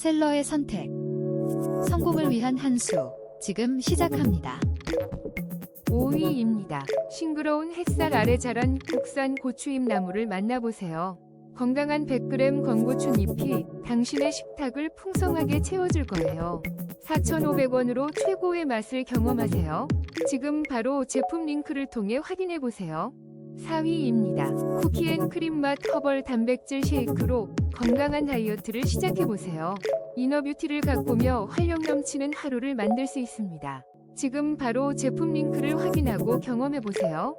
셀러의 선택. 성공을 위한 한 수. 지금 시작합니다. 5위입니다. 싱그러운 햇살 아래 자란 국산 고추잎 나무를 만나보세요. 건강한 100g 건고추 잎이 당신의 식탁을 풍성하게 채워줄 거예요. 4,500원으로 최고의 맛을 경험하세요. 지금 바로 제품 링크를 통해 확인해 보세요. 4위입니다. 쿠키앤 크림 맛 허벌 단백질 쉐이크로 건강한 다이어트를 시작해 보세요. 이너뷰티를 가꾸며 활력 넘치는 하루를 만들 수 있습니다. 지금 바로 제품 링크를 확인하고 경험해 보세요.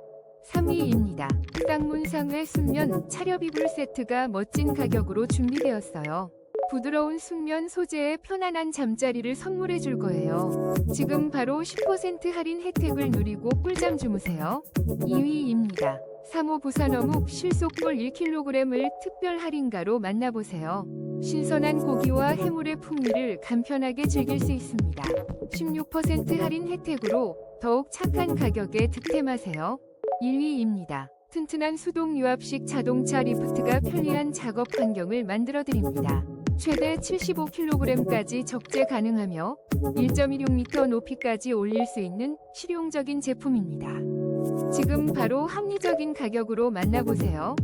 3위입니다. 쌍문상회 순면 차렵 이불 세트가 멋진 가격으로 준비되었어요. 부드러운 순면 소재의 편안한 잠자리를 선물해 줄 거예요. 지금 바로 10% 할인 혜택을 누리고 꿀잠 주무세요. 2위입니다. 3호 부산 어묵 실속골 1kg을 특별 할인가로 만나보세요. 신선한 고기와 해물의 풍미를 간편하게 즐길 수 있습니다. 16% 할인 혜택으로 더욱 착한 가격에 득템하세요. 1위입니다. 튼튼한 수동 유압식 자동차 리프트가 편리한 작업 환경을 만들어 드립니다. 최대 75kg까지 적재 가능하며 1.16m 높이까지 올릴 수 있는 실용적인 제품입니다. 지금 바로 합리적인 가격으로 만나보세요.